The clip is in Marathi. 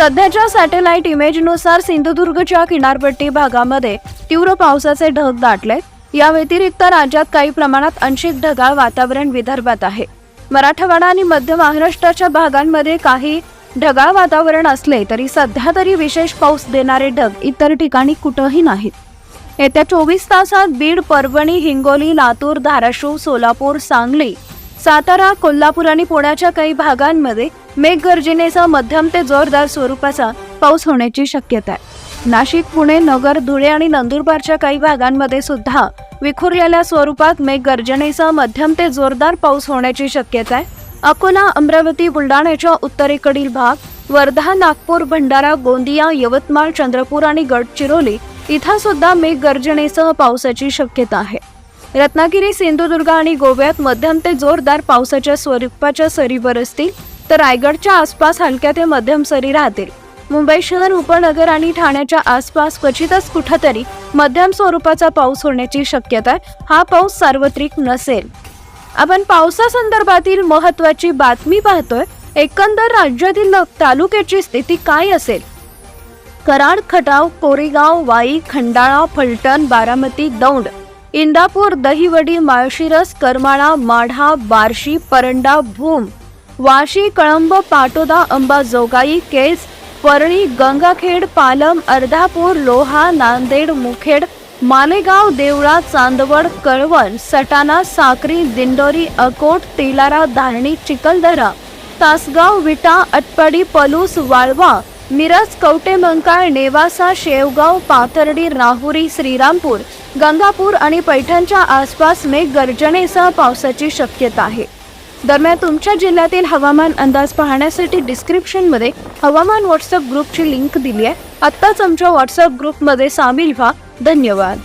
सध्याच्या सॅटेलाइट इमेजनुसार सिंधुदुर्गच्या किनारपट्टी भागामध्ये तीव्र पावसाचे ढग दाटले. या व्यतिरिक्त राज्यात काही प्रमाणात आंशिक ढगाळ वातावरण विदर्भात आहे. मराठवाडा आणि मध्य महाराष्ट्राच्या भागांमध्ये काही ढगाळ वातावरण असले तरी सध्या तरी विशेष पाऊस देणारे ढग इतर ठिकाणी कुठंही नाहीत. येत्या चोवीस तासात बीड परभणी हिंगोली लातूर धाराशिव सोलापूर सांगली सातारा कोल्हापूर आणि पुण्याच्या काही भागांमध्ये मेघगर्जनेचा मध्यम ते जोरदार स्वरूपाचा पाऊस होण्याची शक्यता आहे. नाशिक पुणे नगर धुळे आणि नंदुरबारच्या काही भागांमध्ये सुद्धा विखुरलेल्या स्वरूपात मेघगर्जनेसह मध्यम ते जोरदार पाऊस होण्याची शक्यता आहे. अकोला अमरावती बुलढाण्याच्या उत्तरेकडील भाग वर्धा नागपूर भंडारा गोंदिया यवतमाळ चंद्रपूर आणि गडचिरोली इथं सुद्धा मेघगर्जनेसह पावसाची शक्यता आहे. रत्नागिरी सिंधुदुर्ग आणि गोव्यात मध्यम ते जोरदार पावसाच्या स्वरूपाच्या सरी बरसतील तर रायगडच्या आसपास हलक्या ते मध्यम सरी राहतील. मुंबई शहर उपनगर आणि ठाण्याच्या आसपास क्वचितच कुठंतरी मध्यम स्वरूपाचा पाऊस होण्याची शक्यता आहे. हा पाऊस सार्वत्रिक नसेल. आपण पावसासंदर्भातील महत्वाची बातमी पाहतोय. एकंदर राज्यातील तालुक्याची स्थिती काय असेल? कराड खटाव कोरेगाव वाई खंडाळा फलटण बारामती दौंड इंदापूर दहिवडी माळशिरस करमाळा माढा बार्शी परंडा भूम वाशी कळंब पाटोदा अंबाजोगाई केस परळी गंगाखेड पालम अर्धापूर लोहा नांदेड मुखेड मालेगाव देवळा चांदवड कळवण सटाणा साक्री दिंडोरी अकोट तेलारा धारणी चिखलदरा तासगाव विटा अटपाडी पलूस वाळवा मिरज कवटेमंकाळ नेवासा शेवगाव पाथर्डी राहुरी श्रीरामपूर गंगापूर आणि पैठणच्या आसपास मेघगर्जनेसह पावसाची शक्यता आहे. दरम्यान तुमच्या जिल्ह्यातील हवामान अंदाज पाहण्यासाठी डिस्क्रिप्शनमध्ये हवामान व्हॉट्सअप ग्रुपची लिंक दिली आहे. आत्ताच आमच्या व्हॉट्सअप ग्रुपमध्ये सामील व्हा. धन्यवाद.